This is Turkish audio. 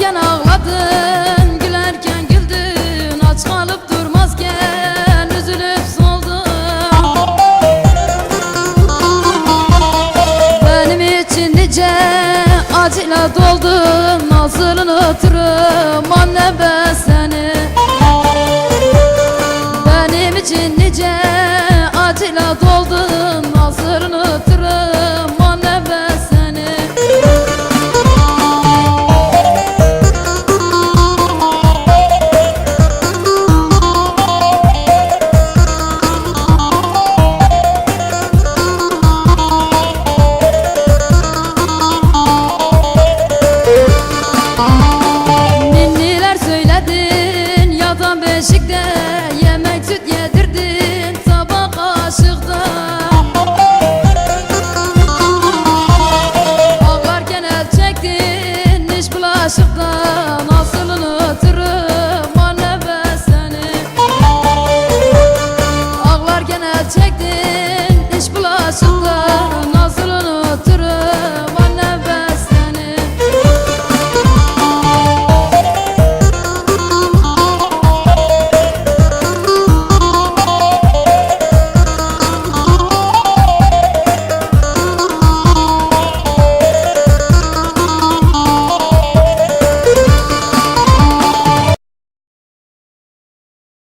Ağlarken ağladın, gülerken güldün. Aç kalıp durmazken üzülüp soldun. Benim için nice acıyla doldun. Nazlının hatırım anne ben sen